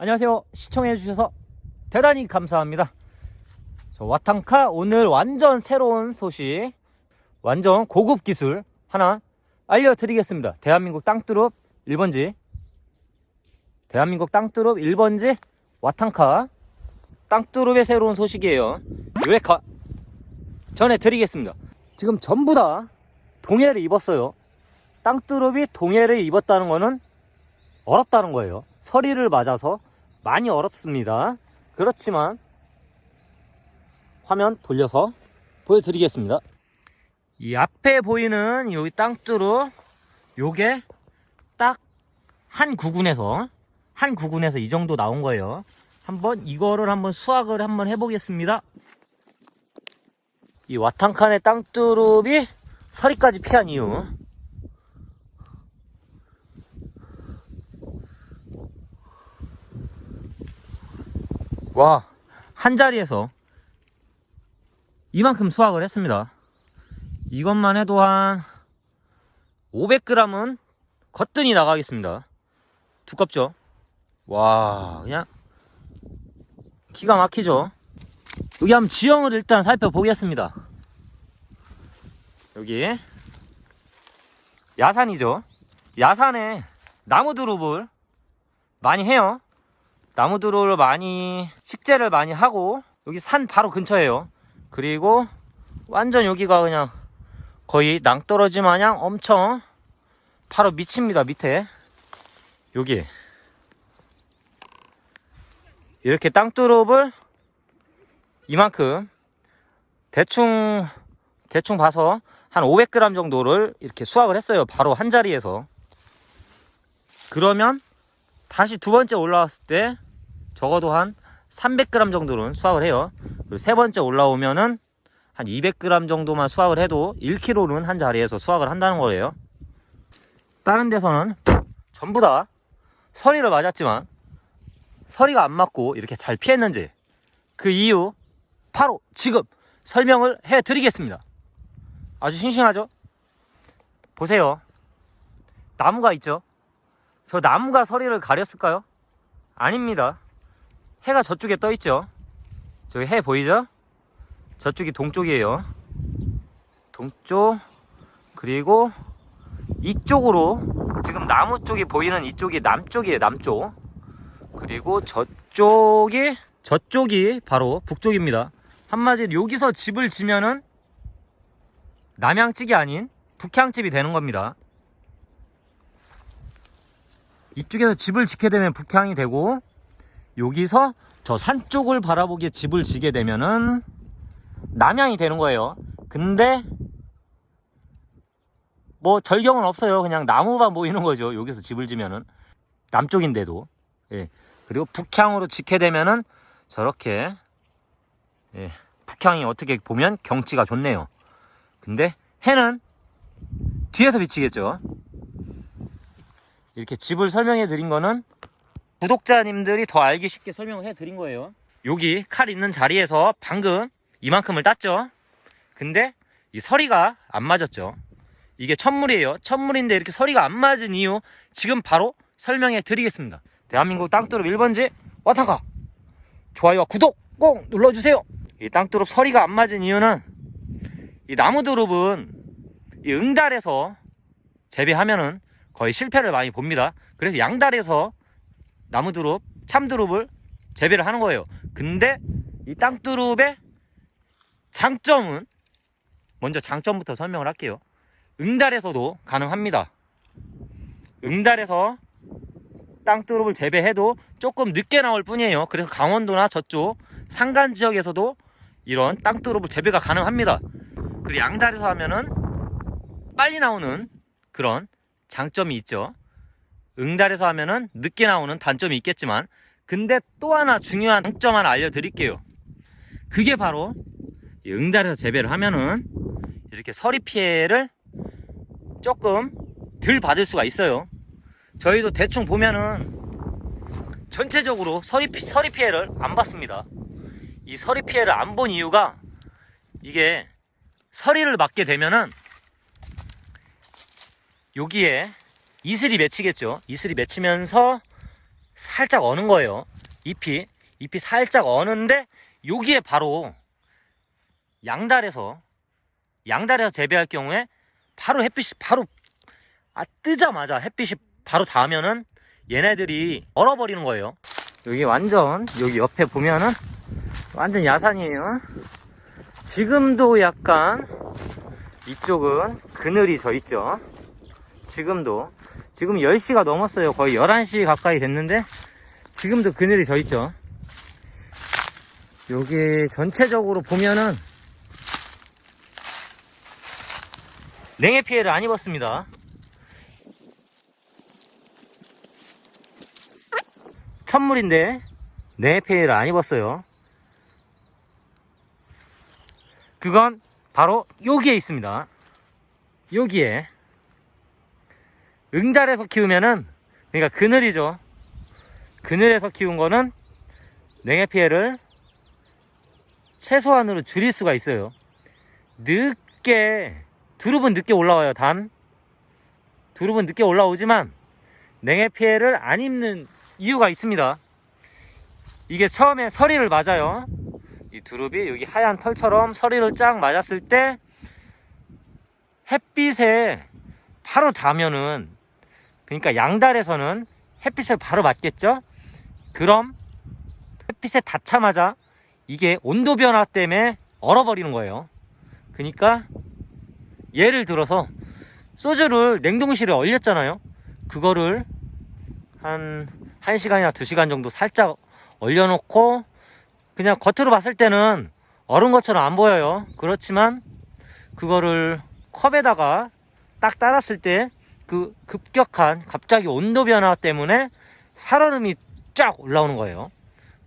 안녕하세요. 시청해주셔서 대단히 감사합니다. 저 와탕카 오늘 완전 새로운 소식, 완전 고급 기술 하나 알려드리겠습니다. 대한민국 땅뚜룹 1번지, 대한민국 땅뚜룹 1번지 와탕카 땅뚜룹의 새로운 소식이에요. 유에카 전해드리겠습니다. 지금 전부 다 동해를 입었어요. 땅뚜룹이 동해를 입었다는 거는 얼었다는 거예요. 서리를 맞아서 많이 얼었습니다. 그렇지만 화면 돌려서 보여드리겠습니다. 이 앞에 보이는 여기 땅뚜루 요게 딱 한 구군에서 한 구군에서 이 정도 나온 거예요. 한번 이거를 한번 수확을 한번 해보겠습니다. 이 와탕칸의 땅뚜룹이 서리까지 피한 이유 와, 한 자리에서 이만큼 수확을 했습니다. 이것만 해도 한 500g은 거뜬히 나가겠습니다. 두껍죠? 와, 그냥 기가 막히죠? 여기 한번 지형을 일단 살펴보겠습니다. 여기 야산이죠? 야산에 나무드룹을 많이 해요. 나무들을 많이 식재를 많이 하고 여기 산 바로 근처에요. 그리고 완전 여기가 그냥 거의 낭떠러지 마냥 엄청 바로 밑입니다 밑에. 여기. 이렇게 땅두릅을 이만큼 대충 대충 봐서 한 500g 정도를 이렇게 수확을 했어요 바로 한 자리에서. 그러면 다시 두 번째 올라왔을 때 적어도 한 300g 정도는 수확을 해요. 그리고 세 번째 올라오면은 한 200g 정도만 수확을 해도 1kg는 한 자리에서 수확을 한다는 거예요. 다른 데서는 전부 다 서리를 맞았지만 서리가 안 맞고 이렇게 잘 피했는지 그 이유 바로 지금 설명을 해 드리겠습니다. 아주 싱싱하죠? 보세요. 나무가 있죠? 저 나무가 서리를 가렸을까요? 아닙니다. 해가 저쪽에 떠 있죠. 저기 해 보이죠? 저쪽이 동쪽이에요. 동쪽 그리고 이쪽으로 지금 나무 쪽이 보이는 이쪽이 남쪽이에요. 남쪽. 그리고 저쪽이 저쪽이 바로 북쪽입니다. 한마디로 여기서 집을 지면은 남양집이 아닌 북향집이 되는 겁니다. 이쪽에서 집을 짓게 되면 북향이 되고 여기서 저 산 쪽을 바라보게 집을 지게 되면은 남향이 되는 거예요. 근데 뭐 절경은 없어요. 그냥 나무만 보이는 거죠. 여기서 집을 지면은 남쪽인데도 예. 그리고 북향으로 짓게 되면은 저렇게 예. 북향이 어떻게 보면 경치가 좋네요. 근데 해는 뒤에서 비치겠죠. 이렇게 집을 설명해 드린 거는 구독자님들이 더 알기 쉽게 설명을 해 드린 거예요. 여기 칼 있는 자리에서 방금 이만큼을 땄죠. 근데 이 서리가 안 맞았죠. 이게 천물이에요. 천물인데 이렇게 서리가 안 맞은 이유 지금 바로 설명해 드리겠습니다. 대한민국 땅두릅 1번지 와타가 좋아요와 구독 꼭 눌러주세요. 이 땅두릅 서리가 안 맞은 이유는 이 나무두릅은 이 응달에서 재배하면은 거의 실패를 많이 봅니다. 그래서 양달에서 나무 두릅, 참 두릅을 재배를 하는 거예요. 근데 이 땅 두릅의 장점은 먼저 장점부터 설명을 할게요. 응달에서도 가능합니다. 응달에서 땅 두릅을 재배해도 조금 늦게 나올 뿐이에요. 그래서 강원도나 저쪽 산간 지역에서도 이런 땅 두릅을 재배가 가능합니다. 그리고 양달에서 하면은 빨리 나오는 그런 장점이 있죠. 응달에서 하면은 늦게 나오는 단점이 있겠지만 근데 또 하나 중요한 장점 하나 알려드릴게요. 그게 바로 이 응달에서 재배를 하면은 이렇게 서리 피해를 조금 덜 받을 수가 있어요. 저희도 대충 보면은 전체적으로 서리, 피, 서리 피해를 안 받습니다. 이 서리 피해를 안 본 이유가 이게 서리를 맞게 되면은 여기에 이슬이 맺히겠죠. 이슬이 맺히면서 살짝 어는 거예요. 잎이 잎이 살짝 어는데 여기에 바로 양달에서 양달에서 재배할 경우에 바로 햇빛이 바로 아 뜨자마자 햇빛이 바로 닿으면은 얘네들이 얼어버리는 거예요. 여기 완전 여기 옆에 보면은 완전 야산이에요. 지금도 약간 이쪽은 그늘이 져 있죠. 지금도 지금 10시가 넘었어요. 거의 11시 가까이 됐는데 지금도 그늘이 져 있죠. 여기 전체적으로 보면은 냉해 피해를 안 입었습니다. 천물인데 냉해 피해를 안 입었어요. 그건 바로 여기에 있습니다. 여기에 응달에서 키우면은 그러니까 그늘이죠. 그늘에서 키운 거는 냉해 피해를 최소한으로 줄일 수가 있어요. 늦게 두릅은 늦게 올라와요. 단 두릅은 늦게 올라오지만 냉해 피해를 안 입는 이유가 있습니다. 이게 처음에 서리를 맞아요. 이 두릅이 여기 하얀 털처럼 서리를 쫙 맞았을 때 햇빛에 바로 닿으면은 그러니까 양달에서는 햇빛을 바로 맞겠죠? 그럼 햇빛에 닿자마자 이게 온도 변화 때문에 얼어버리는 거예요. 그러니까 예를 들어서 소주를 냉동실에 얼렸잖아요. 그거를 한 1시간이나 2시간 정도 살짝 얼려놓고 그냥 겉으로 봤을 때는 얼은 것처럼 안 보여요. 그렇지만 그거를 컵에다가 딱 따랐을 때 그 급격한 갑자기 온도 변화 때문에 살얼음이 쫙 올라오는 거예요.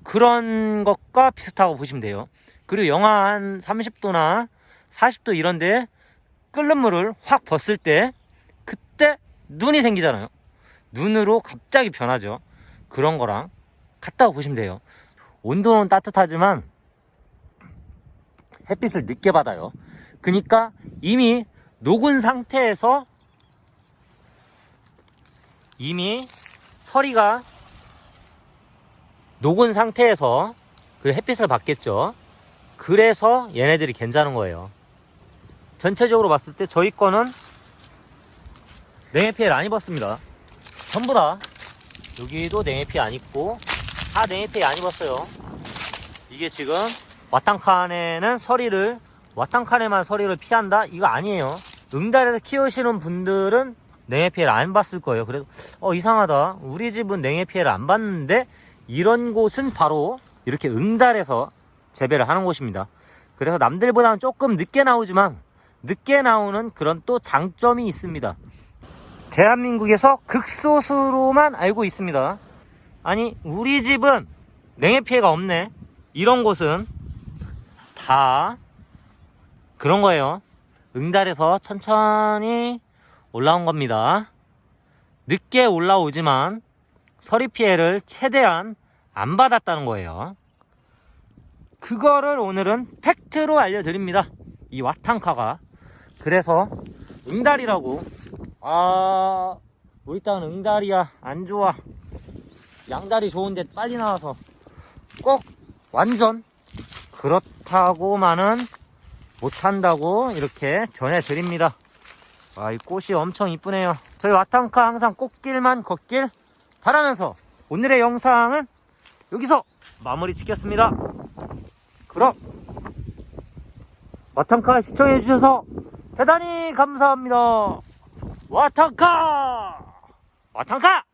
그런 것과 비슷하고 보시면 돼요. 그리고 영하 한 30도나 40도 이런데 끓는 물을 확 벗을 때 그때 눈이 생기잖아요. 눈으로 갑자기 변하죠. 그런 거랑 같다고 보시면 돼요. 온도는 따뜻하지만 햇빛을 늦게 받아요. 그러니까 이미 녹은 상태에서 이미 서리가 녹은 상태에서 그 햇빛을 받겠죠. 그래서 얘네들이 괜찮은 거예요. 전체적으로 봤을 때 저희 거는 냉해 피해를 안 입었습니다. 전부 다 여기도 냉해 피해 안 입고 다 냉해 피해 안 입었어요. 이게 지금 와탕칸에는 서리를 와탕칸에만 서리를 피한다? 이거 아니에요. 응달에서 키우시는 분들은 냉해 피해를 안 봤을 거예요. 그래서 어 이상하다. 우리 집은 냉해 피해를 안 봤는데 이런 곳은 바로 이렇게 응달에서 재배를 하는 곳입니다. 그래서 남들보다는 조금 늦게 나오지만 늦게 나오는 그런 또 장점이 있습니다. 대한민국에서 극소수로만 알고 있습니다. 아니 우리 집은 냉해 피해가 없네. 이런 곳은 다 그런 거예요. 응달에서 천천히 올라온 겁니다. 늦게 올라오지만 서리 피해를 최대한 안 받았다는 거예요. 그거를 오늘은 팩트로 알려드립니다. 이 와탕카가. 그래서 응달이라고 아 우리 땅은 응달이야 안 좋아 양달이 좋은데 빨리 나와서 꼭 완전 그렇다고만은 못한다고 이렇게 전해드립니다. 아, 이 꽃이 엄청 이쁘네요. 저희 와탕카 항상 꽃길만 걷길 바라면서 오늘의 영상은 여기서 마무리 짓겠습니다. 그럼 와탕카 시청해주셔서 대단히 감사합니다. 와탕카! 와탕카!